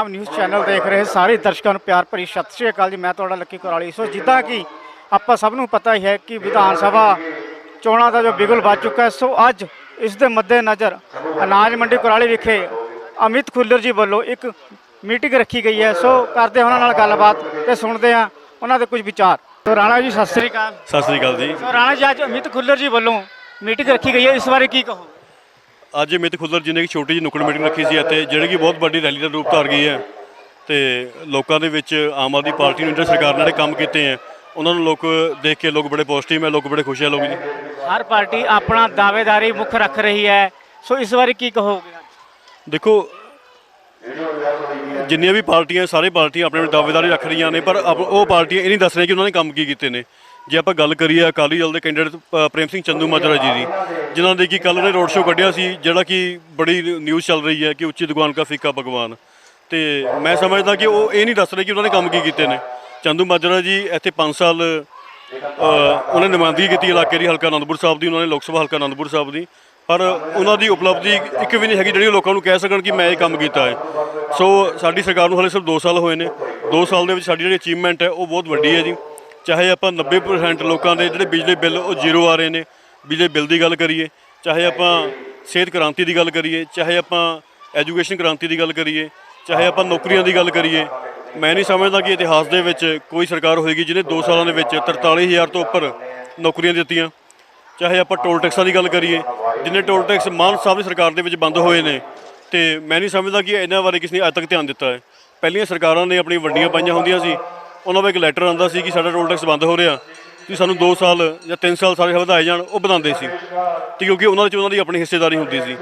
Punjab news channel ਦੇਖ ਰਹੇ ਸਾਰੇ ਦਰਸ਼ਕਾਂ ਨੂੰ ਪਿਆਰ ਭਰੀ ਸਤਿ ਸ਼੍ਰੀ ਅਕਾਲ ਜੀ। ਮੈਂ ਤੁਹਾਡਾ ਲੱਕੀ ਕੁਰਾਲੀ। ਸੋ ਜਿੱਦਾਂ ਕਿ ਆਪਾਂ ਸਭ ਨੂੰ ਪਤਾ ਹੀ ਹੈ ਕਿ ਵਿਧਾਨ ਸਭਾ ਚੋਣਾਂ ਦਾ ਜੋ ਬਿਗੁਲ ਵੱਜ ਚੁੱਕਾ ਹੈ ਸੋ ਅੱਜ ਇਸ ਦੇ ਮੱਦੇ ਨਜ਼ਰ ਅਨਾਜ ਮੰਡੀ ਕੁਰਾਲੀ ਵਿਖੇ ਅਮਿਤ ਖੁੱਲਰ ਜੀ ਵੱਲੋਂ ਇੱਕ ਮੀਟਿੰਗ ਰੱਖੀ ਗਈ ਹੈ। ਸੋ ਕਰਦੇ ਹਾਂ ਉਹਨਾਂ ਨਾਲ ਗੱਲਬਾਤ ਤੇ ਸੁਣਦੇ ਹਾਂ ਉਹਨਾਂ ਦੇ ਕੁਝ ਵਿਚਾਰ। ਸੋ ਰਾਣਾ ਜੀ ਸਤਿ ਸ਼੍ਰੀ ਅਕਾਲ। ਸਤਿ ਸ੍ਰੀ ਅਕਾਲ ਜੀ। ਸੋ ਰਾਣਾ ਜੀ ਅੱਜ ਅਮਿਤ ਖੁੱਲਰ ਜੀ ਵੱਲੋਂ ਮੀਟਿੰਗ ਰੱਖੀ ਗਈ ਹੈ। ਇਸ ਬਾਰੇ ਕੀ ਕਹੋ ਅੱਜ ਮਿਤ ਖੁੱਲਰ ਜੀ ਨੇ ਇੱਕ ਛੋਟੀ ਜਿਹੀ ਨੁੱਕੜ ਮੀਟਿੰਗ ਰੱਖੀ ਸੀ ਅਤੇ ਜਿਹੜੀ ਕਿ ਬਹੁਤ ਵੱਡੀ ਰੈਲੀ ਦਾ ਰੂਪ ਧਾਰ ਗਈ ਹੈ ਤੇ ਲੋਕਾਂ ਦੇ ਵਿੱਚ ਆਮ ਆਦਮੀ ਪਾਰਟੀ ਨੂੰ ਜਿਹੜੀ ਸਰਕਾਰ ਨੇ ਕੰਮ ਕੀਤੇ ਹੈ ਉਹਨਾਂ ਨੂੰ ਲੋਕ ਦੇਖ ਕੇ ਲੋਕ ਬੜੇ ਪੋਜ਼ਿਟਿਵ ਹੈ ਲੋਕ ਬੜੇ ਖੁਸ਼ ਹੈ ਲੋਕ ਜੀ। ਹਰ ਪਾਰਟੀ ਆਪਣਾ ਦਾਅਵੇਦਾਰੀ ਮੁੱਖ ਰੱਖ ਰਹੀ ਹੈ। ਸੋ ਇਸ ਬਾਰੇ ਕੀ ਕਹੋਗੇ? ਦੇਖੋ ਜਿੰਨੀਆਂ ਵੀ ਪਾਰਟੀਆਂ ਸਾਰੇ ਪਾਰਟੀਆਂ ਆਪਣੇ ਆਪਣੇ ਦਾਅਵੇਦਾਰੀ ਰੱਖ ਰਹੀਆਂ ਨੇ ਪਰ ਉਹ ਪਾਰਟੀਆਂ ਇਹ ਨਹੀਂ ਦੱਸ ਰਹੀਆਂ ਕਿ ਉਹਨਾਂ ਨੇ ਕੰਮ ਕੀ ਕੀਤੇ ਨੇ। ਜੇ ਆਪਾਂ ਗੱਲ ਕਰੀਏ ਅਕਾਲੀ ਦਲ ਦੇ ਕੈਂਡੀਡੇਟ ਪ੍ਰੇਮ ਸਿੰਘ ਚੰਦੂ ਮਾਜਰਾ ਜੀ ਦੀ, ਜਿਨ੍ਹਾਂ ਦੇ ਕਿ ਕੱਲ ਉਹਨੇ ਰੋਡ ਸ਼ੋਅ ਕੱਢਿਆ ਸੀ, ਜਿਹੜਾ ਕਿ ਬੜੀ ਨਿਊਜ਼ ਚੱਲ ਰਹੀ ਹੈ ਕਿ ਉੱਚੀ ਦੁਕਾਨ ਕਾ ਫੀਕਾ ਭਗਵਾਨ। ਤੇ ਮੈਂ ਸਮਝਦਾ ਕਿ ਉਹ ਇਹ ਨਹੀਂ ਦੱਸ ਰਹੇ ਕਿ ਉਹਨਾਂ ਨੇ ਕੰਮ ਕੀ ਕੀਤੇ ਨੇ। ਚੰਦੂ ਮਾਜਰਾ ਜੀ ਇੱਥੇ 5 ਸਾਲ ਉਹਨਾਂ ਨੇ ਨੁਮਾਇੰਦਗੀ ਕੀਤੀ ਇਲਾਕੇ ਦੀ, ਹਲਕਾ ਅਨੰਦਪੁਰ ਸਾਹਿਬ ਦੀ, ਉਹਨਾਂ ਨੇ ਲੋਕ ਸਭਾ ਹਲਕਾ ਅਨੰਦਪੁਰ ਸਾਹਿਬ ਦੀ। ਪਰ ਉਹਨਾਂ ਦੀ ਉਪਲਬਧੀ ਇੱਕ ਵੀ ਨਹੀਂ ਹੈਗੀ ਜਿਹੜੀ ਲੋਕਾਂ ਨੂੰ ਕਹਿ ਸਕਣ ਕਿ ਮੈਂ ਇਹ ਕੰਮ ਕੀਤਾ ਹੈ। ਸੋ ਸਾਡੀ ਸਰਕਾਰ ਨੂੰ ਹਲੇ ਸਿਰਫ 2 ਸਾਲ ਹੋਏ ਨੇ। 2 ਸਾਲ ਦੇ ਵਿੱਚ ਸਾਡੀ ਜਿਹੜੀ ਅਚੀਵਮੈਂਟ ਹੈ, ਉਹ ਬਹੁਤ ਵੱਡੀ ਹੈ ਜੀ। ਚਾਹੇ ਆਪਾਂ 90% ਲੋਕਾਂ ਦੇ ਜਿਹੜੇ ਬਿਜਲੀ ਬਿੱਲ ਉਹ ਜ਼ੀਰੋ ਆ ਰਹੇ ਨੇ, ਬਿਜਲੀ ਬਿੱਲ ਦੀ ਗੱਲ ਕਰੀਏ, ਚਾਹੇ ਆਪਾਂ ਸਿਹਤ ਕ੍ਰਾਂਤੀ ਦੀ ਗੱਲ ਕਰੀਏ, ਚਾਹੇ ਆਪਾਂ ਐਜੂਕੇਸ਼ਨ ਕ੍ਰਾਂਤੀ ਦੀ ਗੱਲ ਕਰੀਏ, ਚਾਹੇ ਆਪਾਂ ਨੌਕਰੀਆਂ ਦੀ ਗੱਲ ਕਰੀਏ, ਮੈਂ ਨਹੀਂ ਸਮਝਦਾ ਕਿ ਇਤਿਹਾਸ ਦੇ ਵਿੱਚ ਕੋਈ ਸਰਕਾਰ ਹੋਏਗੀ ਜਿਹਨੇ 2 ਸਾਲਾਂ ਦੇ ਵਿੱਚ 43000 ਤੋਂ ਉੱਪਰ ਨੌਕਰੀਆਂ ਦਿੱਤੀਆਂ। ਚਾਹੇ ਆਪਾਂ ਟੋਲ ਟੈਕਸਾਂ ਦੀ ਗੱਲ ਕਰੀਏ, ਜਿੰਨੇ ਟੋਲ ਟੈਕਸ ਮਾਨ ਸਾਹਿਬ ਦੀ ਸਰਕਾਰ ਦੇ ਵਿੱਚ ਬੰਦ ਹੋਏ ਨੇ, ਤੇ ਮੈਂ ਨਹੀਂ ਸਮਝਦਾ ਕਿ ਇਹਨਾਂ ਬਾਰੇ ਕਿਸੇ ਨੇ ਅੱਜ ਤੱਕ ਧਿਆਨ ਦਿੱਤਾ ਹੈ। ਪਹਿਲੀਆਂ ਸਰਕਾਰਾਂ ਨੇ ਆਪਣੀ ਵੰਡੀਆਂ ਪਾਈਆਂ ਹੁੰਦੀਆਂ ਸੀ ਉਹਨਾਂ ਦਾ ਇੱਕ ਲੈਟਰ ਆਉਂਦਾ ਸੀ ਕਿ ਸਾਡਾ ਟੋਲ ਟੈਕਸ ਬੰਦ ਹੋ ਰਿਹਾ ਕਿ ਸਾਨੂੰ 2 ਸਾਲ ਜਾਂ 3 ਸਾਲ ਸਾਰੇ ਵਧਾਏ ਜਾਣ, ਉਹ ਵਧਾਉਂਦੇ ਸੀ। ਤੇ ਕਿਉਂਕਿ ਉਹਨਾਂ ਦੇ ਵਿੱਚ ਉਹਨਾਂ ਦੀ ਆਪਣੀ ਹਿੱਸੇਦਾਰੀ ਹੁੰਦੀ ਸੀ।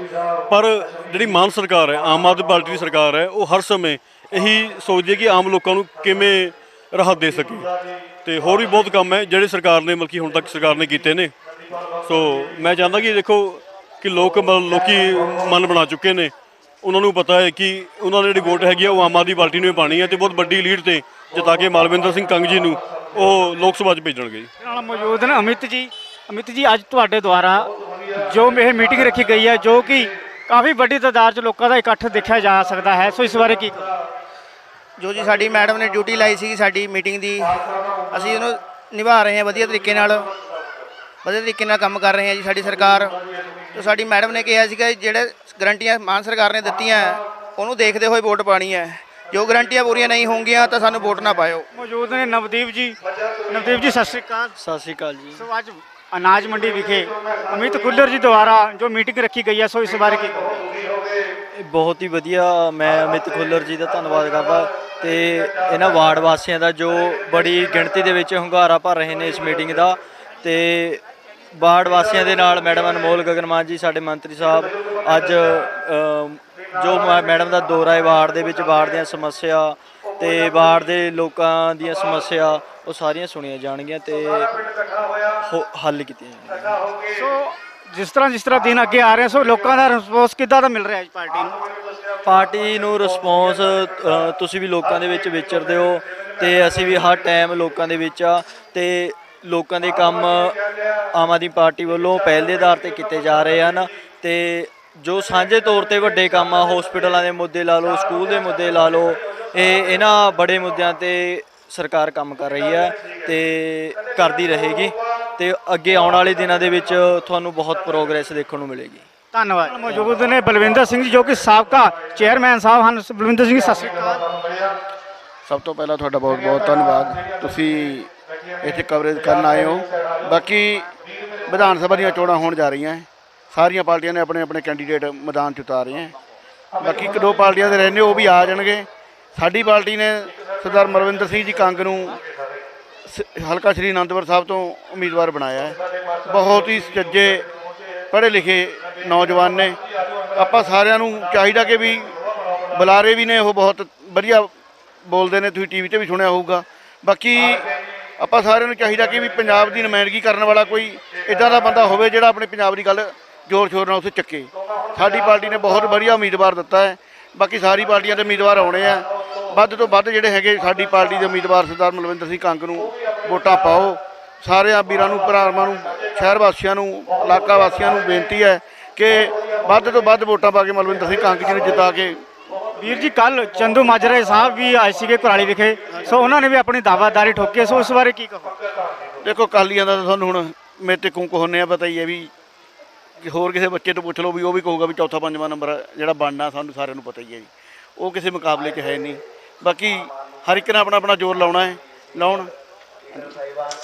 ਪਰ ਜਿਹੜੀ ਮਾਨ ਸਰਕਾਰ ਹੈ, ਆਮ ਆਦਮੀ ਪਾਰਟੀ ਦੀ ਸਰਕਾਰ ਹੈ, ਉਹ ਹਰ ਸਮੇਂ ਇਹੀ ਸੋਚਦੀ ਹੈ ਕਿ ਆਮ ਲੋਕਾਂ ਨੂੰ ਕਿਵੇਂ ਰਾਹਤ ਦੇ ਸਕੇ। ਤੇ ਹੋਰ ਵੀ ਬਹੁਤ ਕੰਮ ਹੈ, ਜਿਹੜੇ ਸਰਕਾਰ ਨੇ, ਮਲਕੀ ਹੁਣ ਤੱਕ ਸਰਕਾਰ ਨੇ ਕੀਤੇ ਨੇ। ਸੋ ਮੈਂ ਚਾਹੁੰਦਾ ਕਿ ਦੇਖੋ, ਕਿ ਲੋਕ ਮ- ਲੋਕੀ ਮਨ ਬਣਾ ਚੁੱਕੇ ਨੇ। ਉਹਨਾਂ ਨੂੰ ਪਤਾ ਹੈ ਕਿ ਉਹਨਾਂ ਦੀ ਜਿਹੜੀ ਵੋਟ ਹੈਗੀ ਆ, ਉਹ ਆਮ ਆਦਮੀ ਪਾਰਟੀ ਨੂੰ ਹੀ ਪਾਣੀ ਹੈ ਤੇ ਬਹੁਤ ਵੱਡੀ ਲੀਡ ਤੇ ਜਿਤਾ ਕੇ ਮਾਲਵਿੰਦਰ ਸਿੰਘ ਕੰਗ ਜੀ ਨੂੰ ਉਹ ਲੋਕ ਸਭਾ 'ਚ ਭੇਜਣਗੇ ਜੀ ਨਾਲ ਮੌਜੂਦ ਨੇ ਅਮਿਤ ਜੀ। ਅਮਿਤ ਜੀ ਅੱਜ ਤੁਹਾਡੇ ਦੁਆਰਾ ਜੋ ਇਹ ਮੀਟਿੰਗ ਰੱਖੀ ਗਈ ਹੈ ਜੋ ਕਿ ਕਾਫੀ ਵੱਡੀ ਤਾਦਾਦ 'ਚ ਲੋਕਾਂ ਦਾ ਇਕੱਠ ਦੇਖਿਆ ਜਾ ਸਕਦਾ ਹੈ। ਸੋ ਇਸ ਬਾਰੇ ਕੀ ਜੋ ਜੀ ਸਾਡੀ ਮੈਡਮ ਨੇ ਡਿਊਟੀ ਲਾਈ ਸੀ ਸਾਡੀ ਮੀਟਿੰਗ ਦੀ ਅਸੀਂ ਉਹਨੂੰ ਨਿਭਾ ਰਹੇ ਹਾਂ ਵਧੀਆ ਤਰੀਕੇ ਨਾਲ। ਵਧੀਆ ਤਰੀਕੇ ਨਾਲ ਕੰਮ ਕਰ ਰਹੇ ਹਾਂ ਜੀ ਸਾਡੀ ਸਰਕਾਰ। ਜੋ ਸਾਡੀ ਮੈਡਮ ਨੇ ਕਿਹਾ ਸੀਗਾ ਜਿਹੜੇ ਗਰੰਟੀਆਂ ਮਾਨ ਸਰਕਾਰ ਨੇ ਦਿੱਤੀਆਂ ਉਹਨੂੰ ਦੇਖਦੇ ਹੋਏ ਵੋਟ ਪਾਣੀ ਹੈ। ਜੋ ਗਰੰਟੀਆਂ ਪੂਰੀਆਂ ਨਹੀਂ ਹੋਣਗੀਆਂ ਤਾਂ ਸਾਨੂੰ ਵੋਟ ਨਾ ਪਾਇਓ। ਮੌਜੂਦ ਨੇ ਨਵਦੀਪ ਜੀ। ਨਵਦੀਪ ਜੀ ਸਤਿ ਸ਼੍ਰੀ ਅਕਾਲ। ਸਤਿ ਸ਼੍ਰੀ ਅਕਾਲ ਜੀ। ਸੋ ਅੱਜ ਅਨਾਜ ਮੰਡੀ ਵਿਖੇ ਅਮਿਤ ਕੁੱਲਰ ਜੀ ਦੁਆਰਾ ਜੋ ਮੀਟਿੰਗ ਰੱਖੀ ਗਈ ਹੈ ਸੋ ਇਸ ਬਾਰੇ ਕੀ ਬਹੁਤ ਹੀ ਵਧੀਆ ਮੈਂ ਅਮਿਤ ਖੁੱਲਰ ਜੀ ਦਾ ਧੰਨਵਾਦ ਕਰਦਾ ਤੇ ਇਹਨਾਂ ਵਾਰਡ ਵਾਸੀਆਂ ਦਾ ਜੋ ਬੜੀ ਗਿਣਤੀ ਦੇ ਵਿੱਚ ਹੁੰਗਾਰਾ ਭਰ ਰਹੇ ਨੇ ਇਸ ਮੀਟਿੰਗ ਦਾ ਤੇ ਵਾਰਡ ਵਾਸੀਆਂ ਦੇ ਨਾਲ ਮੈਡਮ ਅਨਮੋਲ ਗਗਨਮਾਨ ਜੀ ਸਾਡੇ ਮੰਤਰੀ ਸਾਹਿਬ ਅੱਜ ਜੋ ਮੈ- ਮੈਡਮ ਦਾ ਦੌਰਾ ਹੈ ਵਾਰਡ ਦੇ ਵਿੱਚ ਵਾਰਡ ਦੀਆਂ ਸਮੱਸਿਆ ਤੇ ਵਾਰਡ ਦੇ ਲੋਕਾਂ ਦੀਆਂ ਸਮੱਸਿਆ ਉਹ ਸਾਰੀਆਂ ਸੁਣੀਆਂ ਜਾਣਗੀਆਂ ਤੇ ਹੱਲ ਕੀਤੀਆਂ ਜਾਣਗੀਆਂ। ਸੋ ਜਿਸ ਤਰ੍ਹਾਂ ਜਿਸ ਤਰ੍ਹਾਂ ਦਿਨ ਅੱਗੇ ਆ ਰਹੇ ਸੋ ਲੋਕਾਂ ਦਾ ਰਿਸਪੌਂਸ ਕਿੱਦਾਂ ਦਾ ਮਿਲ ਰਿਹਾ ਹੈ ਇਸ ਪਾਰਟੀ ਨੂੰ? ਪਾਰਟੀ ਨੂੰ ਰਿਸਪੌਂਸ ਤੁਸੀਂ ਵੀ ਲੋਕਾਂ ਦੇ ਵਿੱਚ ਵਿਚਰਦੇ ਹੋ ਤੇ ਅਸੀਂ ਵੀ ਹਰ ਟਾਈਮ ਲੋਕਾਂ ਦੇ ਵਿੱਚ ਆ ਤੇ ਲੋਕਾਂ ਦੇ ਕੰਮ ਆਮ ਆਦਮੀ ਪਾਰਟੀ ਵੱਲੋਂ ਪਹਿਲ ਦੇ ਆਧਾਰ ਤੇ ਕੀਤੇ ਜਾ ਰਹੇ ਹਨ ਤੇ ਜੋ ਸਾਂਝੇ ਤੌਰ ਤੇ ਵੱਡੇ ਕੰਮ ਆ ਹਸਪੀਟਲਾਂ ਦੇ ਮੁੱਦੇ ਲਾ ਲਓ ਸਕੂਲ ਦੇ ਮੁੱਦੇ ਲਾ ਲਓ ਇਹ ਇਹਨਾਂ ਬੜੇ ਮੁੱਦਿਆਂ ਤੇ ਸਰਕਾਰ ਕੰਮ ਕਰ ਰਹੀ ਹੈ ਤੇ ਕਰਦੀ ਰਹੇਗੀ ਤੇ ਅੱਗੇ ਆਉਣ ਵਾਲੇ ਦਿਨਾਂ ਦੇ ਵਿੱਚ ਤੁਹਾਨੂੰ ਬਹੁਤ ਪ੍ਰੋਗਰੈਸ ਦੇਖਣ ਨੂੰ ਮਿਲੇਗੀ। ਧੰਨਵਾਦ। ਮੌਜੂਦ ਨੇ ਬਲਵਿੰਦਰ ਸਿੰਘ ਜੀ ਜੋ ਕਿ ਸਾਬਕਾ ਚੇਅਰਮੈਨ ਸਾਹਿਬ ਹਨ। ਬਲਵਿੰਦਰ ਸਿੰਘ ਜੀ ਸਤਿ ਸ਼੍ਰੀ ਅਕਾਲ। ਸਭ ਤੋਂ ਪਹਿਲਾਂ ਤੁਹਾਡਾ ਬਹੁਤ ਬਹੁਤ ਧੰਨਵਾਦ। ਤੁਸੀਂ ਇੱਥੇ ਕਵਰੇਜ ਕਰਨ ਆਏ ਹੋ। ਬਾਕੀ ਵਿਧਾਨ ਸਭਾ ਦੀਆਂ ਚੋਣਾਂ ਹੋਣ ਜਾ ਰਹੀਆਂ ਹੈ। ਸਾਰੀਆਂ ਪਾਰਟੀਆਂ ਨੇ ਆਪਣੇ ਆਪਣੇ ਕੈਂਡੀਡੇਟ ਮੈਦਾਨ 'ਚ ਉਤਾਰੇ ਹੈ। ਬਾਕੀ ਇੱਕ ਦੋ ਪਾਰਟੀਆਂ ਦੇ ਰਹਿੰਦੇ ਉਹ ਵੀ ਆ ਜਾਣਗੇ। ਸਾਡੀ ਪਾਰਟੀ ਨੇ ਸਰਦਾਰ ਮਰਵਿੰਦਰ ਸਿੰਘ ਜੀ ਕੰਗ ਨੂੰ ਸ- ਹਲਕਾ ਸ਼੍ਰੀ ਅਨੰਦਪੁਰ ਸਾਹਿਬ ਤੋਂ ਉਮੀਦਵਾਰ ਬਣਾਇਆ ਹੈ। ਬਹੁਤ ਹੀ ਸੁਚੱਜੇ, ਪੜ੍ਹੇ ਲਿਖੇ ਨੌਜਵਾਨ ਨੇ। ਆਪਾਂ ਸਾਰਿਆਂ ਨੂੰ ਚਾਹੀਦਾ ਕਿ ਵੀ ਬੁਲਾਰੇ ਵੀ ਨੇ, ਉਹ ਬਹੁਤ ਵਧੀਆ ਬੋਲਦੇ ਨੇ, ਤੁਸੀਂ ਟੀਵੀ ਤੇ ਵੀ ਸੁਣਿਆ ਹੋਊਗਾ। ਬਾਕੀ ਆਪਾਂ ਸਾਰਿਆਂ ਨੂੰ ਚਾਹੀਦਾ ਕਿ ਵੀ ਪੰਜਾਬ ਦੀ ਨੁਮਾਇੰਦਗੀ ਕਰਨ ਵਾਲਾ ਕੋਈ ਇਦਾਂ ਦਾ ਬੰਦਾ ਹੋਵੇ ਜਿਹੜਾ ਆਪਣੇ ਪੰਜਾਬ ਦੀ ਗੱਲ ਜ਼ੋਰ ਸ਼ੋਰ ਨਾਲ ਉੱਥੇ ਚੱਕੇ। ਸਾਡੀ ਪਾਰਟੀ ਨੇ ਬਹੁਤ ਵਧੀਆ ਉਮੀਦਵਾਰ ਦਿੱਤਾ ਹੈ। ਬਾਕੀ ਸਾਰੀ ਪਾਰਟੀਆਂ ਦੇ ਉਮੀਦਵਾਰ ਆਉਣੇ ਆ। ਵੱਧ ਤੋਂ ਵੱਧ ਜਿਹੜੇ ਹੈਗੇ ਸਾਡੀ ਪਾਰਟੀ ਦੇ ਉਮੀਦਵਾਰ ਸਰਦਾਰ ਮਲਵਿੰਦਰ ਸਿੰਘ ਕੰਗ ਨੂੰ ਵੋਟਾਂ ਪਾਓ। ਸਾਰਿਆਂ ਵੀਰਾਂ ਨੂੰ ਭਰਾਵਾਂ ਨੂੰ ਸ਼ਹਿਰ ਵਾਸੀਆਂ ਨੂੰ ਇਲਾਕਾ ਵਾਸੀਆਂ ਨੂੰ ਬੇਨਤੀ ਹੈ ਕਿ ਵੱਧ ਤੋਂ ਵੱਧ ਵੋਟਾਂ ਪਾ ਕੇ ਮਲਵਿੰਦਰ ਸਿੰਘ ਕੰਗ ਜੀ ਨੂੰ ਜਿਤਾ ਕੇ ਵੀਰ ਜੀ ਕੱਲ ਚੰਦੂ ਮਾਜਰੇ ਸਾਹਿਬ ਵੀ ਆਏ ਸੀਗੇ ਕੁਰਾਲੀ ਵਿਖੇ। ਸੋ ਉਹਨਾਂ ਨੇ ਵੀ ਆਪਣੀ ਦਾਵਾਦਾਰੀ ਠੋਕੀ। ਸੋ ਇਸ ਬਾਰੇ ਕੀ ਕਹੋ ਦੇਖੋ ਕਾਲੀਆਂ ਦਾ ਤਾਂ ਤੁਹਾਨੂੰ ਹੁਣ ਮੇਰੇ ਤੇ ਕੁੰਕ ਹੁੰਨੇ ਆ ਪਤਾ ਹੀ ਹੈ ਵੀ ਹੋਰ ਕਿਸੇ ਬੱਚੇ ਤੋਂ ਪੁੱਛ ਲਓ ਵੀ ਉਹ ਵੀ ਕਹੂਗਾ ਵੀ ਚੌਥਾ ਪੰਜਵਾਂ ਨੰਬਰ ਜਿਹੜਾ ਬਣਨਾ ਸਾਨੂੰ ਸਾਰਿਆਂ ਨੂੰ ਪਤਾ ਹੀ ਹੈ ਜੀ। ਉਹ ਕਿਸੇ ਮੁਕਾਬਲੇ 'ਚ ਹੈ ਨਹੀਂ। ਬਾਕੀ ਹਰ ਇੱਕ ਨੇ ਆਪਣਾ ਆਪਣਾ ਜ਼ੋਰ ਲਾਉਣਾ ਹੈ ਲਾਉਣ।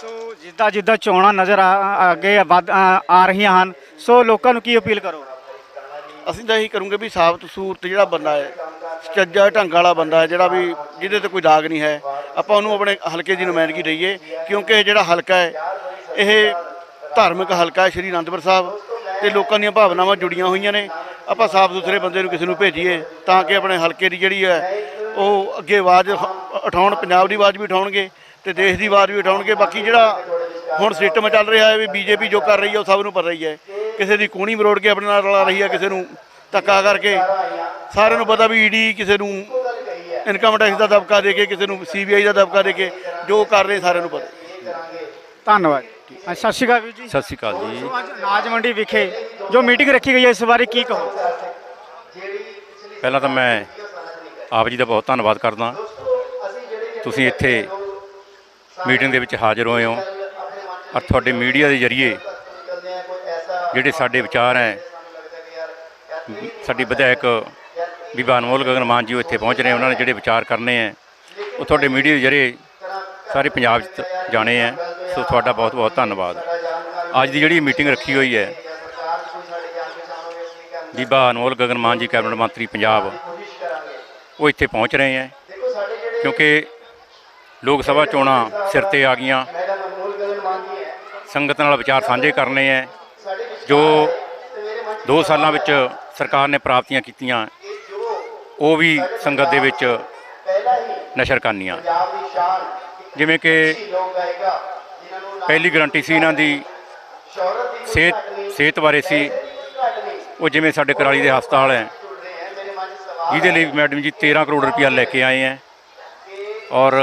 ਸੋ ਜਿੱਦਾਂ ਜਿੱਦਾਂ ਚੋਣਾਂ ਨਜ਼ਰ ਆ ਅੱਗੇ ਵੱਧ ਆ ਰਹੀਆਂ ਹਨ ਸੋ ਲੋਕਾਂ ਨੂੰ ਕੀ ਅਪੀਲ ਕਰੋ? ਅਸੀਂ ਤਾਂ ਇਹੀ ਕਰੂੰਗੇ ਵੀ ਸਾਬਤ ਸੂਰਤ ਜਿਹੜਾ ਬੰਦਾ ਹੈ ਸੱਚਾ ਢੰਗ ਵਾਲਾ ਬੰਦਾ ਹੈ ਜਿਹੜਾ ਵੀ ਜਿਹਦੇ ਤੇ ਕੋਈ ਦਾਗ ਨਹੀਂ ਹੈ ਆਪਾਂ ਉਹਨੂੰ ਆਪਣੇ ਹਲਕੇ ਦੀ ਨੁਮਾਇੰਦਗੀ ਦਈਏ ਕਿਉਂਕਿ ਇਹ ਜਿਹੜਾ ਹਲਕਾ ਹੈ ਇਹ ਧਾਰਮਿਕ ਹਲਕਾ ਹੈ ਸ਼੍ਰੀ ਅਨੰਦਪੁਰ ਸਾਹਿਬ। ਤੇ ਲੋਕਾਂ ਦੀਆਂ ਭਾਵਨਾਵਾਂ ਜੁੜੀਆਂ ਹੋਈਆਂ ਨੇ। ਆਪਾਂ ਸਾਫ਼ ਸੁਥਰੇ ਬੰਦੇ ਨੂੰ ਕਿਸੇ ਨੂੰ ਭੇਜੀਏ ਤਾਂ ਕਿ ਆਪਣੇ ਹਲਕੇ ਦੀ ਜਿਹੜੀ ਹੈ, ਉਹ ਅੱਗੇ ਆਵਾਜ਼ ਉਠਾ- ਉਠਾਉਣ, ਪੰਜਾਬ ਦੀ ਆਵਾਜ਼ ਵੀ ਉਠਾਉਣਗੇ ਤੇ ਦੇਸ਼ ਦੀ ਆਵਾਜ਼ ਵੀ ਉਠਾਉਣਗੇ। ਬਾਕੀ ਜਿਹੜਾ ਹੁਣ ਸਿਸਟਮ ਚੱਲ ਰਿਹਾ ਹੈ ਵੀ ਬੀਜੇਪੀ ਜੋ ਕਰ ਰਹੀ ਹੈ, ਉਹ ਸਭ ਨੂੰ ਪਤਾ ਹੀ ਹੈ। ਕਿਸੇ ਦੀ ਕੋਣੀ ਮਰੋੜ ਕੇ ਆਪਣੇ ਨਾਲ ਰਲਾ ਰਹੀ ਹੈ, ਕਿਸੇ ਨੂੰ ਧੱਕਾ ਕਰਕੇ। ਸਾਰਿਆਂ ਨੂੰ ਪਤਾ ਵੀ ਈਡੀ ਕਿਸੇ ਨੂੰ ਇਨਕਮ ਟੈਕਸ ਦਾ ਦਬਕਾ ਦੇ ਕੇ, ਕਿਸੇ ਨੂੰ ਸੀਬੀਆਈ ਦਾ ਦਬਕਾ ਦੇ ਕੇ, ਜੋ ਕਰ ਰਹੇ ਸਾਰਿਆਂ ਨੂੰ ਪਤਾ ਧੰਨਵਾਦ। ਹਾਂ, ਸਤਿ ਸ਼੍ਰੀ ਅਕਾਲ ਵੀਰ ਜੀ। ਸਤਿ ਸ਼੍ਰੀ ਅਕਾਲ ਜੀ। ਅੱਜ ਅਨਾਜ ਮੰਡੀ ਵਿਖੇ ਜੋ ਮੀਟਿੰਗ ਰੱਖੀ ਗਈ ਹੈ ਇਸ ਬਾਰੇ ਕੀ ਕਹੋ? ਪਹਿਲਾਂ ਤਾਂ ਮੈਂ ਆਪ ਜੀ ਦਾ ਬਹੁਤ ਧੰਨਵਾਦ ਕਰਦਾ। ਤੁਸੀਂ ਇੱਥੇ ਮੀਟਿੰਗ ਦੇ ਵਿੱਚ ਹਾਜ਼ਰ ਹੋਏ ਹੋ। ਔਰ ਤੁਹਾਡੇ ਮੀਡੀਆ ਦੇ ਜ਼ਰੀਏ ਜਿਹੜੇ ਸਾਡੇ ਵਿਚਾਰ ਹੈ ਸਾਡੀ ਵਿਧਾਇਕ ਬੀਬਾ ਅਨਮੋਲ ਗਗਨ ਮਾਨ ਜੀ ਉਹ ਇੱਥੇ ਪਹੁੰਚ ਰਹੇ ਉਹਨਾਂ ਨੇ ਜਿਹੜੇ ਵਿਚਾਰ ਕਰਨੇ ਹੈ ਉਹ ਤੁਹਾਡੇ ਮੀਡੀਆ ਦੇ ਜ਼ਰੀਏ ਸਾਰੇ ਪੰਜਾਬ 'ਚ ਜਾਣੇ ਹੈ। ਸੋ ਤੁਹਾਡਾ ਬਹੁਤ ਬਹੁਤ ਧੰਨਵਾਦ। ਅੱਜ ਦੀ ਜਿਹੜੀ ਮੀਟਿੰਗ ਰੱਖੀ ਹੋਈ ਹੈ, ਬੀਬਾ ਅਨਮੋਲ ਗਗਨ ਮਾਨ ਜੀ, ਕੈਬਨਿਟ ਮੰਤਰੀ ਪੰਜਾਬ, ਉਹ ਇੱਥੇ ਪਹੁੰਚ ਰਹੇ ਹੈ, ਕਿਉਂਕਿ ਲੋਕ ਸਭਾ ਚੋਣਾਂ ਸਿਰ ਤੇ ਆ ਗਈਆਂ। ਸੰਗਤ ਨਾਲ ਵਿਚਾਰ ਸਾਂਝੇ ਕਰਨੇ ਹੈ, ਜੋ 2 ਸਾਲਾਂ ਵਿੱਚ ਸਰਕਾਰ ਨੇ ਪ੍ਰਾਪਤੀਆਂ ਕੀਤੀਆਂ, ਉਹ ਵੀ ਸੰਗਤ ਦੇ ਵਿੱਚ ਨਸ਼ਰ ਕਰਨੀਆਂ ਜਿਵੇਂ ਕਿ ਪਹਿਲੀ ਗਰੰਟੀ ਸੀ ਇਹਨਾਂ ਦੀ। ਸਿਹਤ ਸਿਹਤ ਬਾਰੇ ਸੀ। ਉਹ ਜਿਵੇਂ ਸਾਡੇ ਕਰਾਲੀ ਦੇ ਹਸਪਤਾਲ ਹੈ। ਜਿਹਦੇ ਲਈ ਮੈਡਮ ਜੀ 13 ਕਰੋੜ ਰੁਪਇਆ ਲੈ ਕੇ ਆਏ ਹੈ। ਔਰ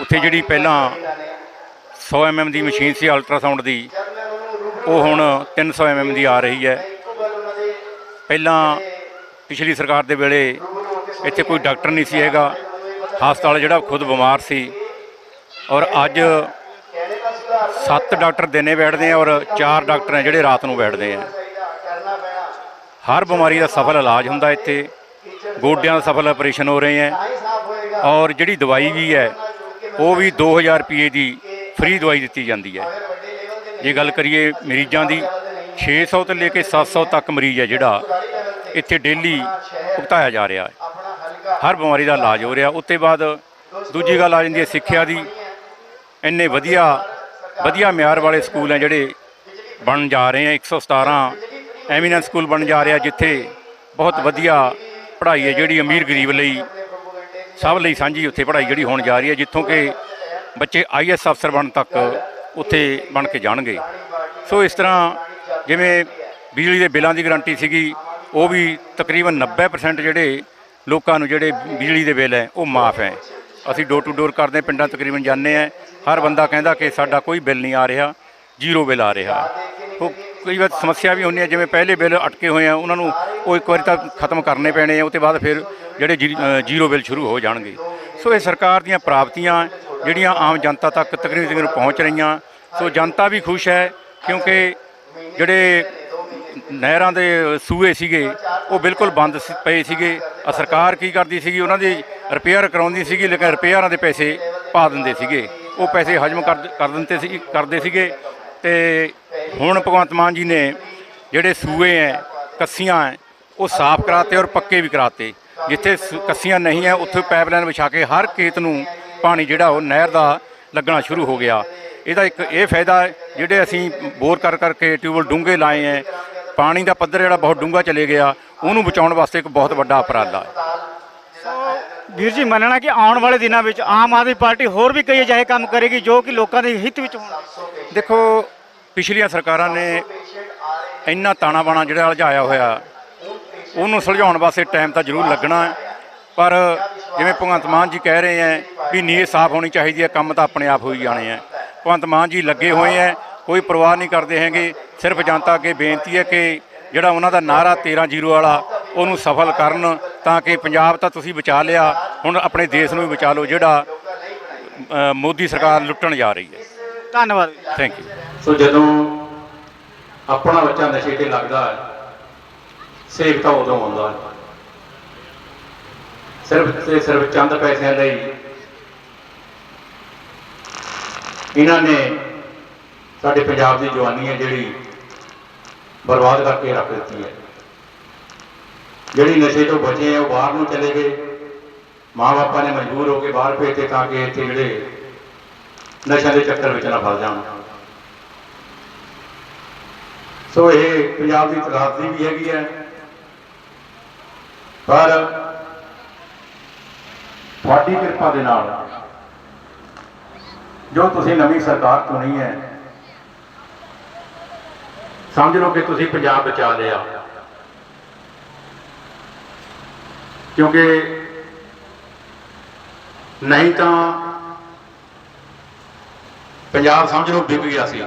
ਉੱਥੇ ਜਿਹੜੀ ਪਹਿਲਾਂ 100 ਐਮਐਮ ਦੀ ਮਸ਼ੀਨ ਸੀ ਅਲਟਰਾਸਾਊਂਡ ਦੀ, ਉਹ ਹੁਣ 300 ਐਮਐਮ ਦੀ ਆ ਰਹੀ ਹੈ। ਪਹਿਲਾਂ ਪਿਛਲੀ ਸਰਕਾਰ ਦੇ ਵੇਲੇ ਇੱਥੇ ਕੋਈ ਡਾਕਟਰ ਨਹੀਂ ਸੀ ਹੈਗਾ। ਹਸਪਤਾਲ ਜਿਹੜਾ ਖੁਦ ਬਿਮਾਰ ਸੀ। ਔਰ ਅੱਜ ਸੱਤ ਡਾਕਟਰ ਦਿਨੇ ਬੈਠਦੇ ਆ ਔਰ ਚਾਰ ਡਾਕਟਰ ਹੈ ਜਿਹੜੇ ਰਾਤ ਨੂੰ ਬੈਠਦੇ ਆ। ਹਰ ਬਿਮਾਰੀ ਦਾ ਸਫਲ ਇਲਾਜ ਹੁੰਦਾ ਇੱਥੇ। ਗੋਡਿਆਂ ਦਾ ਸਫਲ ਆਪਰੇਸ਼ਨ ਹੋ ਰਹੇ ਹੈ ਔਰ ਜਿਹੜੀ ਦਵਾਈ ਵੀ ਹੈ, ਉਹ ਵੀ 2000 ਰੁਪਏ ਦੀ ਫ੍ਰੀ ਦਵਾਈ ਦਿੱਤੀ ਜਾਂਦੀ ਹੈ। ਜੇ ਗੱਲ ਕਰੀਏ ਮਰੀਜ਼ਾਂ ਦੀ 600 ਤੋਂ ਲੈ ਕੇ 700 ਤੱਕ ਮਰੀਜ਼ ਹੈ ਜਿਹੜਾ ਇੱਥੇ ਡੇਲੀ ਭੁਗਤਾਇਆ ਜਾ ਰਿਹਾ ਹੈ। ਹਰ ਬਿਮਾਰੀ ਦਾ ਇਲਾਜ ਹੋ ਰਿਹਾ। ਉੱਤੇ ਬਾਅਦ ਦੂਜੀ ਗੱਲ ਆ ਜਾਂਦੀ ਹੈ ਸਿੱਖਿਆ ਦੀ। ਇੰਨੇ ਵਧੀਆ ਵਧੀਆ ਮਿਆਰ ਵਾਲੇ ਸਕੂਲ ਹੈ ਜਿਹੜੇ ਬਣ ਜਾ ਰਹੇ ਆ 117 ਐਮੀਨੈਂਸ ਸਕੂਲ ਬਣ ਜਾ ਰਿਹਾ ਜਿੱਥੇ ਬਹੁਤ ਵਧੀਆ ਪੜ੍ਹਾਈ ਹੈ ਜਿਹੜੀ ਅਮੀਰ ਗਰੀਬ ਲਈ, ਸਭ ਲਈ ਸਾਂਝੀ ਉੱਥੇ ਪੜ੍ਹਾਈ ਜਿਹੜੀ ਹੋਣ ਜਾ ਰਹੀ ਹੈ, ਜਿੱਥੋਂ ਕਿ ਬੱਚੇ ਆਈਐਸ ਅਫਸਰ ਬਣਨ ਤੱਕ ਉੱਥੇ ਬਣ ਕੇ ਜਾਣਗੇ। ਸੋ ਇਸ ਤਰ੍ਹਾਂ ਜਿਵੇਂ ਬਿਜਲੀ ਦੇ ਬਿੱਲਾਂ ਦੀ ਗਾਰੰਟੀ ਸੀਗੀ, ਉਹ ਵੀ ਤਕਰੀਬਨ 90% ਜਿਹੜੇ ਲੋਕਾਂ ਨੂੰ ਜਿਹੜੇ ਬਿਜਲੀ ਦੇ ਬਿੱਲ ਹੈ, ਉਹ ਮਾਫ ਹੈ। ਅਸੀਂ ਡੋਰ ਟੂ ਡੋਰ ਕਰਦੇ ਹਾਂ, ਪਿੰਡਾਂ ਤਕਰੀਬਨ ਜਾਂਦੇ ਆ ਹਰ ਬੰਦਾ ਕਹਿੰਦਾ ਕਿ ਸਾਡਾ ਕੋਈ ਬਿੱਲ ਨਹੀਂ ਆ ਰਿਹਾ ਜ਼ੀਰੋ ਬਿੱਲ ਆ ਰਿਹਾ। ਉਹ ਕਈ ਵਾਰ ਸਮੱਸਿਆ ਵੀ ਹੁੰਦੀ ਹੈ ਜਿਵੇਂ ਪਹਿਲੇ ਬਿੱਲ ਅਟਕੇ ਹੋਏ ਆ ਉਹਨਾਂ ਨੂੰ ਉਹ ਇੱਕ ਵਾਰੀ ਤਾਂ ਖਤਮ ਕਰਨੇ ਪੈਣੇ ਆ ਉਹ ਤੋਂ ਬਾਅਦ ਫਿਰ ਜਿਹੜੇ ਜੀ- ਜ਼ੀਰੋ ਬਿੱਲ ਸ਼ੁਰੂ ਹੋ ਜਾਣਗੇ। ਸੋ ਇਹ ਸਰਕਾਰ ਦੀਆਂ ਪ੍ਰਾਪਤੀਆਂ ਜਿਹੜੀਆਂ ਆਮ ਜਨਤਾ ਤੱਕ ਤਕਰੀਬਨ ਤਕਰੀਬਨ ਪਹੁੰਚ ਰਹੀਆਂ। ਸੋ ਜਨਤਾ ਵੀ ਖੁਸ਼ ਹੈ ਕਿਉਂਕਿ ਜਿਹੜੇ ਨਹਿਰਾਂ ਦੇ ਸੂਏ ਸੀਗੇ ਉਹ ਬਿਲਕੁਲ ਬੰਦ ਸੀ- ਪਏ ਸੀਗੇ। ਆ ਸਰਕਾਰ ਕੀ ਕਰਦੀ ਸੀਗੀ ਉਹਨਾਂ ਦੀ ਰਿਪੇਅਰ ਕਰਾਉਂਦੀ ਸੀਗੀ ਲੇਕਿਨ ਰਿਪੇਅਰਾਂ ਦੇ ਪੈਸੇ ਪਾ ਦਿੰਦੇ ਸੀਗੇ। ਉਹ ਪੈਸੇ ਹਜਮ ਕਰ ਕਰ ਦਿੰਦੇ ਸੀ ਕਰਦੇ ਸੀਗੇ। ਤੇ ਹੁਣ ਭਗਵੰਤ ਮਾਨ ਜੀ ਨੇ ਜਿਹੜੇ ਸੂਏ ਐ ਕੱਸੀਆਂ ਐ ਉਹ ਸਾਫ਼ ਕਰਾਤੇ ਔਰ ਪੱਕੇ ਵੀ ਕਰਾਤੇ। ਜਿੱਥੇ ਸ- ਕੱਸੀਆਂ ਨਹੀਂ ਐ ਉੱਥੇ ਪਾਈਪਲਾਈਨ ਵਿਛਾ ਕੇ ਹਰ ਖੇਤ ਨੂੰ ਪਾਣੀ ਜਿਹੜਾ ਉਹ ਨਹਿਰ ਦਾ ਲੱਗਣਾ ਸ਼ੁਰੂ ਹੋ ਗਿਆ। ਇਹਦਾ ਇੱਕ ਇਹ ਫਾਇਦਾ ਹੈ, ਜਿਹੜੇ ਅਸੀਂ ਬੋਰ ਕਰ ਕਰਕੇ ਟਿਊਬਲ ਡੂੰਘੇ ਲਾਏ ਐ ਪਾਣੀ ਦਾ ਪੱਧਰ ਜਿਹੜਾ ਬਹੁਤ ਡੂੰਘਾ ਚਲੇ ਗਿਆ ਉਹਨੂੰ ਬਚਾਉਣ ਵਾਸਤੇ ਇੱਕ ਬਹੁਤ ਵੱਡਾ ਉਪਰਾਲਾ ਹੈ ਵੀਰ ਜੀ ਮੰਨਣਾ ਕਿ ਆਉਣ ਵਾਲੇ ਦਿਨਾਂ ਵਿੱਚ ਆਮ ਆਦਮੀ ਪਾਰਟੀ ਹੋਰ ਵੀ ਕਈ ਅਜਿਹੇ ਕੰਮ ਕਰੇਗੀ ਜੋ ਕਿ ਲੋਕਾਂ ਦੇ ਹਿੱਤ ਵਿੱਚ ਹੋਣ ਦੇਖੋ ਪਿਛਲੀਆਂ ਸਰਕਾਰਾਂ ਨੇ ਇੰਨਾ ਤਾਣਾ ਬਾਣਾ ਜਿਹੜਾ ਉਲਝਾਇਆ ਹੋਇਆ ਉਹਨੂੰ ਸੁਲਝਾਉਣ ਵਾਸਤੇ ਟਾਈਮ ਤਾਂ ਜ਼ਰੂਰ ਲੱਗਣਾ ਪਰ ਜਿਵੇਂ ਭਗਵੰਤ ਮਾਨ ਜੀ ਕਹਿ ਰਹੇ ਹੈ ਵੀ ਨੀਅਤ ਸਾਫ਼ ਹੋਣੀ ਚਾਹੀਦੀ ਹੈ ਕੰਮ ਤਾਂ ਆਪਣੇ ਆਪ ਹੋਈ ਜਾਣੇ ਹੈ। ਭਗਵੰਤ ਮਾਨ ਜੀ ਲੱਗੇ ਹੋਏ ਹੈ ਕੋਈ ਪਰਵਾਹ ਨਹੀਂ ਕਰਦੇ ਹੈਗੇ। ਸਿਰਫ ਜਨਤਾ ਅੱਗੇ ਬੇਨਤੀ ਹੈ ਕਿ ਜਿਹੜਾ ਉਹਨਾਂ ਦਾ ਨਾਰਾ 13 ਜ਼ੀਰੋ ਵਾਲਾ ਉਹਨੂੰ ਸਫਲ ਕਰਨ ਤਾਂ ਕਿ ਪੰਜਾਬ ਤਾਂ ਤੁਸੀਂ ਬਚਾ ਲਿਆ ਹੁਣ ਆਪਣੇ ਦੇਸ਼ ਨੂੰ ਵੀ ਬਚਾ ਲਓ ਜਿਹੜਾ ਮੋਦੀ ਸਰਕਾਰ ਲੁੱਟਣ ਜਾ ਰਹੀ ਹੈ। ਧੰਨਵਾਦ। ਥੈਂਕ ਯੂ ਸੋ ਜਦੋਂ ਆਪਣਾ ਬੱਚਾ ਨਸ਼ੇ ਤੇ ਲੱਗਦਾ ਹੈ ਸੇਵ ਤਾਂ ਉਦੋਂ ਆਉਂਦਾ ਹੈ। ਸਿਰਫ ਤੇ ਸਿਰਫ ਚੰਦ ਪੈਸਿਆਂ ਲਈ ਇਹਨਾਂ ਨੇ ਸਾਡੇ ਪੰਜਾਬ ਦੀ ਜਵਾਨੀ ਹੈ ਜਿਹੜੀ ਬਰਬਾਦ ਕਰਕੇ ਰੱਖ ਦਿੱਤੀ ਹੈ। ਜਿਹੜੀ ਨਸ਼ੇ ਤੋਂ ਬਚੇ ਆ ਉਹ ਬਾਹਰ ਨੂੰ ਚਲੇ ਗਏ। ਮਾਂ-ਬਾਪਾਂ ਨੇ ਮਜਬੂਰ ਹੋ ਕੇ ਬਾਹਰ ਭੇਜੇ ਤਾਂ ਕਿ ਇੱਥੇ ਜਿਹੜੇ ਨਸ਼ਿਆਂ ਦੇ ਚੱਕਰ ਵਿੱਚ ਨਾ ਫਸ ਜਾਣ। ਸੋ ਇਹ ਪੰਜਾਬ ਦੀ ਤਰਾਸਦੀ ਵੀ ਹੈਗੀ ਹੈ। ਪਰ ਤੁਹਾਡੀ ਕਿਰਪਾ ਦੇ ਨਾਲ ਜੋ ਤੁਸੀਂ ਨਵੀਂ ਸਰਕਾਰ ਚੁਣੀ ਹੈ ਸਮਝ ਲਓ ਕਿ ਤੁਸੀਂ ਪੰਜਾਬ ਬਚਾ ਲਿਆ ਕਿਉਂਕਿ ਨਹੀਂ ਤਾਂ ਪੰਜਾਬ ਸਮਝ ਲਓ ਵਿਕ ਗਿਆ ਸੀ।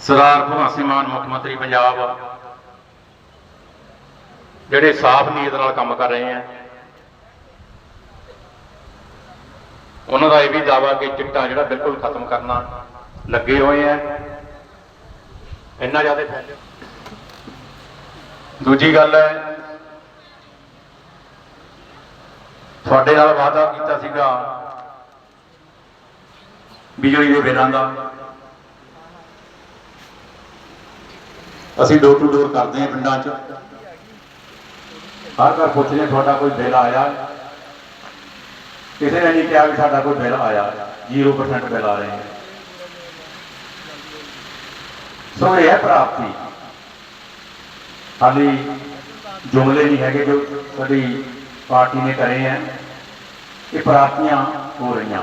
ਸਰਦਾਰ ਭਗਵੰਤ ਸਿੰਘ ਮਾਨ, ਮੁੱਖ ਮੰਤਰੀ ਪੰਜਾਬ, ਜਿਹੜੇ ਸਾਫ਼ ਨੀਅਤ ਨਾਲ ਕੰਮ ਕਰ ਰਹੇ ਆ। ਉਹਨਾਂ ਦਾ ਇਹ ਵੀ ਦਾਵਾ ਕਿ ਚਿੱਟਾ ਜਿਹੜਾ ਬਿਲਕੁਲ ਖਤਮ ਕਰਨਾ ਲੱਗੇ ਹੋਏ ਆ। ਇੰਨਾ ਜ਼ਿਆਦਾ ਫੈਲਿਆ। ਦੂਜੀ ਗੱਲ ਹੈ ਤੁਹਾਡੇ ਨਾਲ ਵਾਅਦਾ ਕੀਤਾ ਸੀਗਾ ਬਿਜਲੀ ਦੇ ਬਿੱਲਾਂ ਦਾ ਅਸੀਂ ਡੋਰ ਟੂ ਡੋਰ ਕਰਦੇ ਹਾਂ ਪਿੰਡਾਂ 'ਚ। ਹਰ ਘਰ ਪੁੱਛਦੇ ਤੁਹਾਡਾ ਕੋਈ ਬਿੱਲ ਆਇਆ? ਕਿਸੇ ਨੇ ਨਹੀਂ ਕਿਹਾ ਵੀ ਸਾਡਾ ਕੋਈ ਬਿੱਲ ਆਇਆ। 0% ਬਿੱਲ ਆ ਰਹੇ ਹੈ ਸੋ ਇਹ ਹੈ ਪ੍ਰਾਪਤੀ ਸਾਡੀ ਜੁਮਲੇ ਨਹੀਂ ਹੈਗੇ ਜੋ ਸਾਡੀ ਪਾਰਟੀ ਨੇ ਕਰੇ ਹੈ ਇਹ ਪ੍ਰਾਪਤੀਆਂ ਹੋ ਰਹੀਆਂ।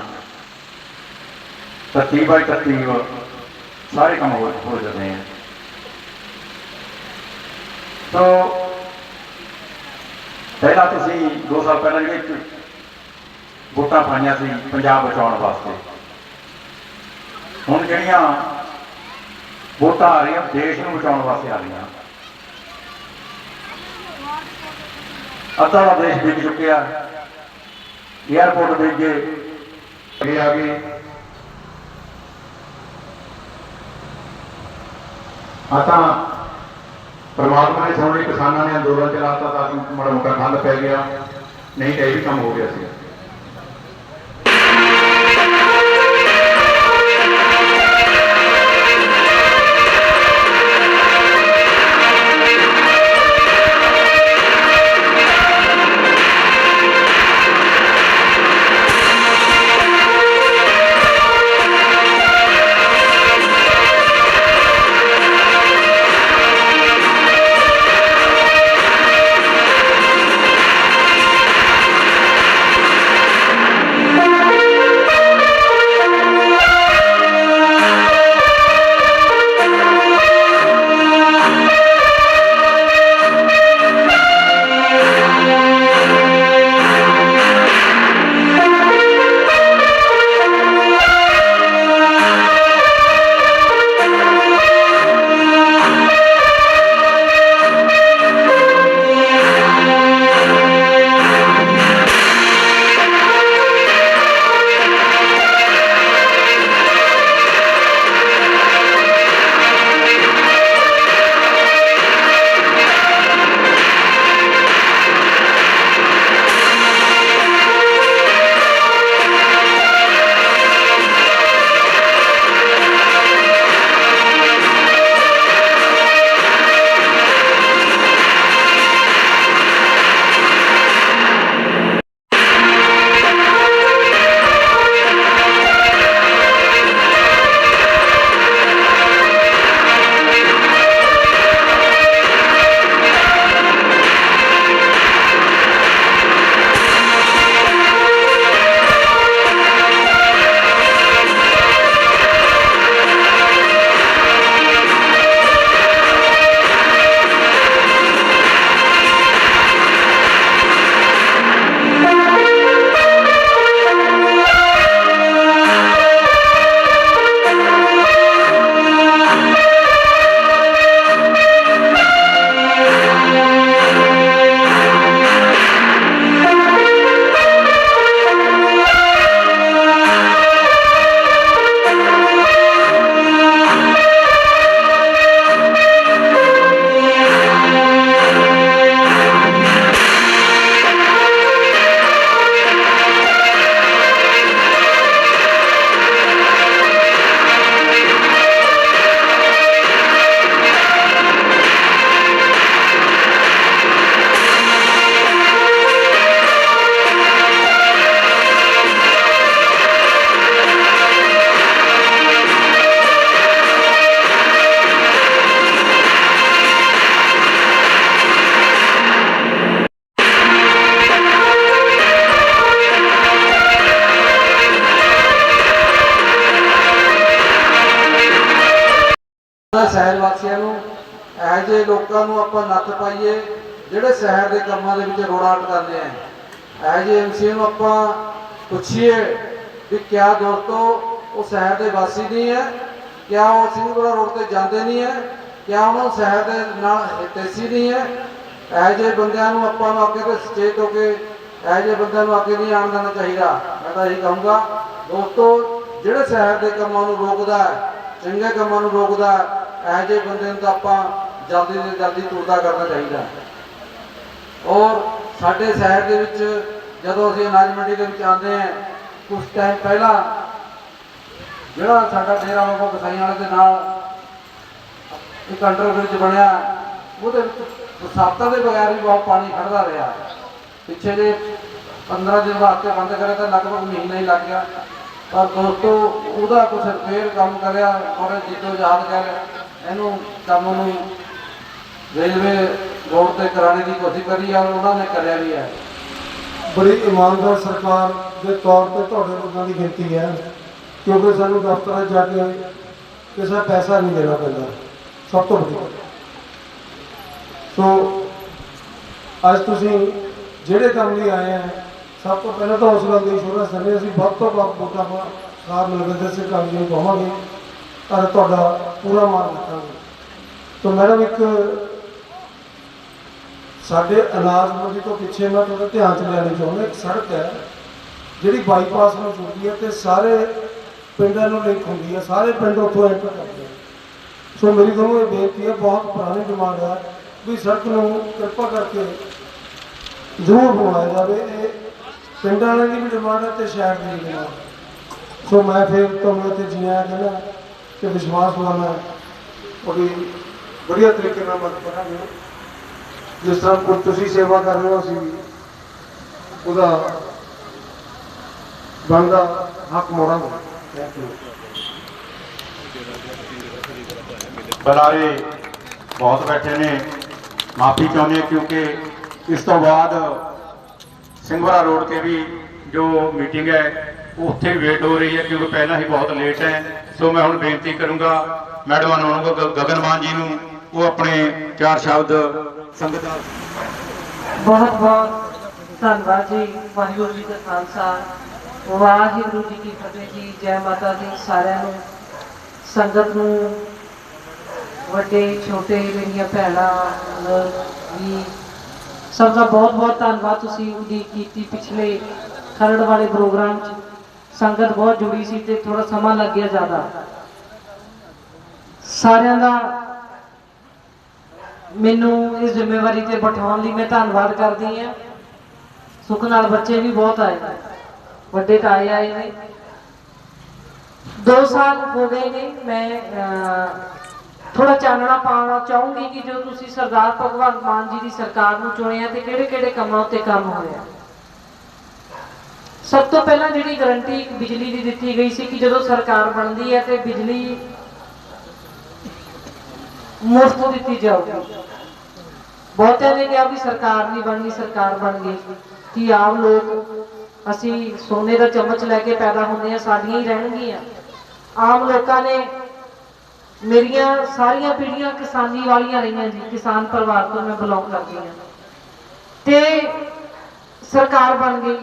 ਤਰਤੀਬ ਬਾਈ ਤਰਤੀਬ ਸਾਰੇ ਕੰਮ ਹੋ ਹੋ ਜਾਂਦੇ ਹੈ ਸੋ ਪਹਿਲਾਂ ਤੁਸੀਂ 2 ਸਾਲ ਪਹਿਲਾਂ ਜਿਹੜੇ ਵੋਟਾਂ ਪਾਈਆਂ ਸੀ ਪੰਜਾਬ ਬਚਾਉਣ ਵਾਸਤੇ। ਹੁਣ ਜਿਹੜੀਆਂ ਵੋਟਾਂ ਆ ਰਹੀਆਂ, ਦੇਸ਼ ਨੂੰ ਬਚਾਉਣ ਵਾਸਤੇ ਆ ਰਹੀਆਂ। ਅੱਧਾ ਦਾ ਦੇਸ਼ ਵਿਕ ਚੁੱਕਿਆ। ਏਅਰਪੋਰਟ ਵਿਕ ਗਏ ਅੱਗੇ ਆ ਗਏ। ਆ ਪਰਮਾਤਮਾ ਨੇ ਸੁਣ ਕਿਸਾਨਾਂ ਨੇ ਅੰਦੋਲਨ ਚਲਾਤਾ ਤਾਂ ਕਿ ਮਾੜਾ ਮੋਟਾ ਠੰਡ ਪੈ ਗਿਆ। ਨਹੀਂ ਤਾਂ ਇਹ ਵੀ ਕੰਮ ਹੋ ਗਿਆ ਸੀ। ਆਪਾਂ ਨੱਥ ਪਾਈਏ ਜਿਹੜੇ ਸ਼ਹਿਰ ਦੇ ਕੰਮਾਂ ਦੇ ਵਿੱਚ ਰੋੜਾ ਅਟਕਾਉਂਦੇ ਆ। ਇਹੋ ਜਿਹੇ ਐਮਸੀ ਨੂੰ ਆਪਾਂ ਪੁੱਛੀਏ ਵੀ ਕਿਆ ਦੋਸਤੋ ਉਹ। ਸ਼ਹਿਰ ਦੇ ਵਾਸੀ ਨਹੀਂ ਹੈ ਕਿਆ ਉਹ ਸਿੰਘਪੁਰਾ ਰੋਡ ਤੇ ਜਾਂਦੇ ਨਹੀਂ ਹੈ ਕਿਆ ਉਹਨਾਂ ਨੂੰ ਸ਼ਹਿਰ ਦੇ ਨਾਲ ਹਿਤੈਸ਼ੀ ਨਹੀਂ ਹੈ ਇਹੋ ਜਿਹੇ ਬੰਦਿਆਂ ਨੂੰ ਆਪਾਂ ਨੂੰ ਅੱਗੇ ਤੋਂ ਸਚੇਤ ਹੋ ਕੇ ਇਹੋ ਜਿਹੇ ਬੰਦਿਆਂ ਨੂੰ ਅੱਗੇ ਨਹੀਂ ਆਉਣ ਦੇਣਾ ਚਾਹੀਦਾ। ਮੈਂ ਤਾਂ ਇਹੀ ਕਹੂੰਗਾ ਦੋਸਤੋ ਜਿਹੜੇ ਸ਼ਹਿਰ ਦੇ ਕੰਮਾਂ ਨੂੰ ਰੋਕਦਾ ਚੰਗੇ ਕੰਮਾਂ ਨੂੰ ਰੋਕਦਾ ਹੈ, ਇਹੋ ਜਿਹੇ ਬੰਦੇ ਨੂੰ ਤਾਂ ਆਪਾਂ ਜਲਦੀ ਤੋਂ ਜਲਦੀ ਤੁਰਦਾ ਕਰਨਾ ਚਾਹੀਦਾ। ਔਰ ਸਾਡੇ ਸ਼ਹਿਰ ਦੇ ਵਿੱਚ ਜਦੋਂ ਅਸੀਂ ਅਨਾਜ ਮੰਡੀ ਦੇ ਵਿੱਚ ਆਉਂਦੇ ਹਾਂ ਕੁਝ ਟਾਈਮ ਪਹਿਲਾਂ ਜਿਹੜਾ ਸਾਡਾ ਡੇਰਾ ਬਾਬਾ ਗਸਾਈਆਂ ਵਾਲੇ ਦੇ ਨਾਲ ਇੱਕ ਅੰਡਰ ਬ੍ਰਿਜ ਬਣਿਆ, ਉਹਦੇ ਵਿੱਚ ਬਰਸਾਤਾਂ ਦੇ ਬਗੈਰ ਵੀ ਬਹੁਤ ਪਾਣੀ ਖੜਦਾ ਰਿਹਾ। ਪਿੱਛੇ ਜੇ 15 ਦਿਨ ਵਾਸਤੇ ਬੰਦ ਕਰਿਆ ਤਾਂ ਲਗਭਗ ਮਹੀਨਾ ਹੀ ਲੱਗ ਗਿਆ। ਪਰ ਦੋਸਤੋ, ਉਹਦਾ ਕੁਝ ਰਿਪੇਅਰ ਕੰਮ ਕਰਿਆ ਔਰ ਜਿੱਦੋਂ ਯਾਦ ਕਰ ਇਹਨੂੰ ਕੰਮ ਨੂੰ ਰੇਲਵੇ ਰੋਡ ਤੇ ਕਰਾਣੇ ਦੀ ਕੋਸ਼ਿਸ਼ ਕਰੀ ਆ, ਉਹਨਾਂ ਨੇ ਕਰਿਆ ਵੀ ਹੈ ਬੜੀ ਇਮਾਨਦਾਰ ਸਰਕਾਰ ਦੇ ਤੌਰ ਤੇ ਤੁਹਾਡੇ ਲੋਕਾਂ ਦੀ ਗਿਣਤੀ ਹੈ, ਕਿਉਂਕਿ ਸਾਨੂੰ ਦਫ਼ਤਰਾਂ 'ਚ ਜਾ ਕੇ ਕਿਸੇ ਪੈਸਾ ਨਹੀਂ ਦੇਣਾ ਪੈਂਦਾ, ਸਭ ਤੋਂ ਵੱਡੀ ਗੱਲ। ਸੋ, ਅੱਜ ਤੁਸੀਂ ਜਿਹੜੇ ਕੰਮ ਲਈ ਆਏ ਆ, ਸਭ ਤੋਂ ਪਹਿਲਾਂ ਤਾਂ ਉਸ ਗੱਲ ਦੀ ਸ਼ੁਰੂ ਕਰਨੀ ਅਸੀਂ ਵੱਧ ਤੋਂ ਵੱਧ ਵੋਟਾਂ ਪਾ, ਸਾਰ ਮਲਵਿੰਦਰ ਸਿੰਘ ਕੰਮ ਜੀ ਕਹਾਂਗੇ ਪਰ ਤੁਹਾਡਾ ਪੂਰਾ ਮਾਨ ਰੱਖਾਂਗੇ ਸੋ ਮੈਡਮ, ਇੱਕ ਸਾਡੇ ਅਨਾਜ ਮੰਡੀ ਤੋਂ ਪਿੱਛੇ ਮੈਂ ਤੁਹਾਡਾ ਧਿਆਨ ਚ ਲੈਣੀ ਚਾਹੁੰਦਾ ਇੱਕ ਸੜਕ ਹੈ, ਜਿਹੜੀ ਬਾਈਪਾਸ ਨੂੰ ਜੁੜਦੀ ਹੈ ਤੇ ਸਾਰੇ ਪਿੰਡਾਂ ਨੂੰ ਲਿੰਕ ਹੁੰਦੀ ਹੈ, ਸਾਰੇ ਪਿੰਡ ਉੱਥੋਂ ਐਂਟਰ ਕਰਦੇ ਸੋ ਮੇਰੀ ਤੁਹਾਨੂੰ ਇਹ ਬੇਨਤੀ ਹੈ, ਬਹੁਤ ਪੁਰਾਣੀ ਡਿਮਾਂਡ ਹੈ ਵੀ ਸੜਕ ਨੂੰ ਕਿਰਪਾ ਕਰਕੇ ਜ਼ਰੂਰ ਬਣਾਇਆ ਜਾਵੇ। ਇਹ ਪਿੰਡਾਂ ਵਾਲਿਆਂ ਦੀ ਵੀ ਡਿਮਾਂਡ ਹੈ ਤੇ ਸ਼ਹਿਰ ਦੀ ਵੀ ਡਿਮਾਂਡ ਸੋ ਮੈਂ ਫਿਰ ਤੁਹਾਨੂੰ ਇੱਥੇ ਜੀਆ ਕਹਿੰਦਾ ਕਿ ਵਿਸ਼ਵਾਸ ਲਾਉਣਾ ਬੜੀ ਵਧੀਆ ਤਰੀਕੇ ਨਾਲ ਮਦਦ ਕਰਾਂਗੇ। ਜਿਸ ਤਰ੍ਹਾਂ ਕੋਈ ਤੁਸੀਂ ਸੇਵਾ ਕਰ ਰਹੇ ਹੋ ਅਸੀਂ ਉਹਦਾ ਬਣਦਾ ਹੱਕ ਮੋੜਾਂਗੇ ਥੈਂਕ ਬੁਲਾਰੇ ਬਹੁਤ ਬੈਠੇ ਨੇ। ਮਾਫੀ ਚਾਹੁੰਦੇ ਕਿਉਂਕਿ ਇਸ ਤੋਂ ਬਾਅਦ ਸਿੰਘਵਰਾ ਰੋਡ ਤੇ ਵੀ ਜੋ ਮੀਟਿੰਗ ਹੈ ਉਹ ਉੱਥੇ ਵੇਟ ਹੋ ਰਹੀ ਹੈ ਕਿਉਂਕਿ ਪਹਿਲਾਂ ਹੀ ਬਹੁਤ ਲੇਟ ਹੈ। ਸੋ ਮੈਂ ਹੁਣ ਬੇਨਤੀ ਕਰੂੰਗਾ, ਮੈਡਮ ਅਨੋਨ ਗਗਨਮਾਨ ਜੀ ਨੂੰ, ਉਹ ਆਪਣੇ ਚਾਰ ਸ਼ਬਦ ਸੰਗਤ ਨਾਲ ਬਹੁਤ ਬਹੁਤ ਧੰਨਵਾਦ ਜੀ ਵਾਹਿਗੁਰੂ ਜੀ ਦਾ ਖਾਲਸਾ। ਵਾਹਿਗੁਰੂ ਜੀ ਕੀ ਫਤਿਹ ਜੀ ਜੈ ਮਾਤਾ ਦੀ। ਸਾਰਿਆਂ ਨੂੰ ਸੰਗਤ ਨੂੰ ਵੱਡੇ ਛੋਟੇ ਮੇਰੀਆਂ ਭੈਣਾਂ ਅਹ, ਵੀ ਸਭ ਦਾ ਬਹੁਤ ਬਹੁਤ ਧੰਨਵਾਦ ਤੁਸੀਂ ਉਡੀਕ ਕੀਤੀ ਪਿਛਲੇ ਖਰੜ ਵਾਲੇ ਪ੍ਰੋਗਰਾਮ 'ਚ। ਸੰਗਤ ਬਹੁਤ ਜੁੜੀ ਸੀ ਤੇ ਥੋੜਾ ਸਮਾਂ ਲੱਗ ਗਿਆ ਜ਼ਿਆਦਾ। ਸਾਰਿਆਂ ਦਾ ਮੈਨੂੰ ਇਸ ਜ਼ਿੰਮੇਵਾਰੀ ਤੇ ਬਿਠਾਉਣ ਲਈ ਮੈਂ ਧੰਨਵਾਦ ਕਰਦੀ ਹਾਂ। ਸੁੱਖ ਨਾਲ ਬੱਚੇ ਵੀ ਬਹੁਤ ਆਏ ਵੱਡੇ ਤਾਂ ਆਏ ਆਏ ਨੇ। 2 ਸਾਲ ਹੋ ਗਏ ਨੇ। ਮੈਂ ਥੋੜਾ ਚਾਨਣਾ ਪਾਉਣਾ ਚਾਹੂੰਗੀ ਕਿ ਜੋ ਤੁਸੀਂ ਸਰਦਾਰ ਭਗਵੰਤ ਮਾਨ ਜੀ ਦੀ ਸਰਕਾਰ ਨੂੰ ਚੁਣਿਆ ਤੇ ਕਿਹੜੇ ਕਿਹੜੇ ਕੰਮਾਂ ਉੱਤੇ ਕੰਮ ਹੋਇਆ। ਸਭ ਤੋਂ ਪਹਿਲਾਂ ਜਿਹੜੀ ਗਰੰਟੀ ਬਿਜਲੀ ਦੀ ਦਿੱਤੀ ਗਈ ਸੀ ਕਿ ਜਦੋਂ ਸਰਕਾਰ ਬਣਦੀ ਹੈ ਤੇ ਬਿਜਲੀ ਮੁਫਤ ਦਿੱਤੀ ਜਾਊਗੀ। ਬਹੁਤਿਆਂ ਨੇ ਕਿਹਾ ਵੀ ਸਰਕਾਰ ਨਹੀਂ ਬਣਨੀ, ਸਰਕਾਰ ਬਣ ਗਈ। ਕਿ ਆਮ ਲੋਕ ਅਸੀਂ ਸੋਨੇ ਦਾ ਚਮਚ ਲੈ ਕੇ ਪੈਦਾ ਹੁੰਦੇ ਆ ਸਾਡੀਆਂ ਹੀ ਰਹਿਣਗੀਆਂ। ਆਮ ਲੋਕਾਂ ਨੇ ਮੇਰੀਆਂ ਸਾਰੀਆਂ ਪੀੜ੍ਹੀਆਂ ਕਿਸਾਨੀ ਵਾਲੀਆਂ ਰਹੀਆਂ ਜੀ, ਕਿਸਾਨ ਪਰਿਵਾਰ ਤੋਂ ਮੈਂ ਬਿਲੋਂਗ ਕਰਦੀ ਹਾਂ। ਤੇ ਸਰਕਾਰ ਬਣ ਗਈ।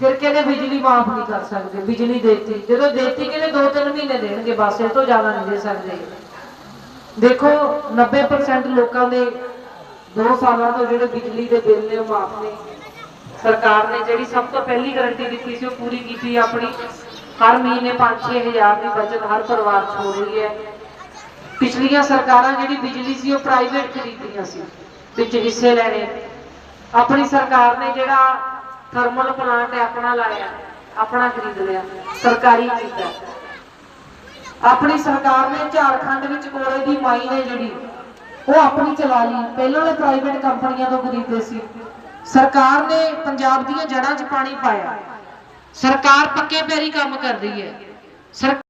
ਫਿਰ ਕਹਿੰਦੇ ਬਿਜਲੀ ਮਾਫ ਨਹੀਂ ਕਰ ਸਕਦੇ, ਬਿਜਲੀ ਦੇਤੀ। ਜਦੋਂ ਦੇਤੀ, ਕਹਿੰਦੇ 2-3 ਮਹੀਨੇ ਦੇਣਗੇ, ਬਸ ਇਹ ਤੋਂ ਜ਼ਿਆਦਾ ਨਹੀਂ ਦੇ ਸਕਦੇ। ਦੇਖੋ 90% ਲੋਕਾਂ ਦੇ 2 ਸਾਲਾਂ ਤੋਂ ਜਿਹੜੇ ਬਿਜਲੀ ਦੇ ਬਿੱਲ ਨੇ, ਉਹ ਮਾਫ ਨੇ। ਸਰਕਾਰ ਨੇ ਜਿਹੜੀ ਸਭ ਤੋਂ ਪਹਿਲੀ ਗਾਰੰਟੀ ਦਿੱਤੀ ਸੀ, ਉਹ ਪੂਰੀ ਕੀਤੀ ਆਪਣੀ। ਹਰ ਮਹੀਨੇ 5-6 ਹਜ਼ਾਰ ਦੀ ਬਚਤ ਹਰ ਪਰਿਵਾਰ 'ਚ ਹੋ ਰਹੀ ਹੈ। ਪਿਛਲੀਆਂ ਸਰਕਾਰਾਂ ਜਿਹੜੀ ਬਿਜਲੀ ਸੀ, ਉਹ ਪ੍ਰਾਈਵੇਟ ਖਰੀਦੀਆਂ ਸੀ, ਵਿੱਚ ਹਿੱਸੇ ਲੈਣੇ। ਆਪਣੀ ਸਰਕਾਰ ਨੇ ਜਿਹੜਾ ਥਰਮਲ ਪਲਾਂਟ ਹੈ, ਆਪਣਾ ਲਾਇਆ, ਆਪਣਾ ਖਰੀਦ ਲਿਆ। ਸਰਕਾਰੀ ਕੀਤਾ ਆਪਣੀ ਸਰਕਾਰ ਨੇ ਝਾਰਖੰਡ ਵਿੱਚ ਕੋਲੇ ਦੀ ਮਾਈਨ ਹੈ ਜਿਹੜੀ, ਉਹ ਆਪਣੀ ਚਲਾ ਲਈ ਪਹਿਲਾਂ ਉਹ ਪ੍ਰਾਈਵੇਟ ਕੰਪਨੀਆਂ ਤੋਂ ਖਰੀਦਦੇ ਸੀ। ਸਰਕਾਰ ਨੇ ਪੰਜਾਬ ਦੀਆਂ ਜੜ੍ਹਾਂ 'ਚ ਪਾਣੀ ਪਾਇਆ। ਸਰਕਾਰ ਪੱਕੇ ਪੈਰੀ ਕੰਮ ਕਰ ਰਹੀ ਹੈ।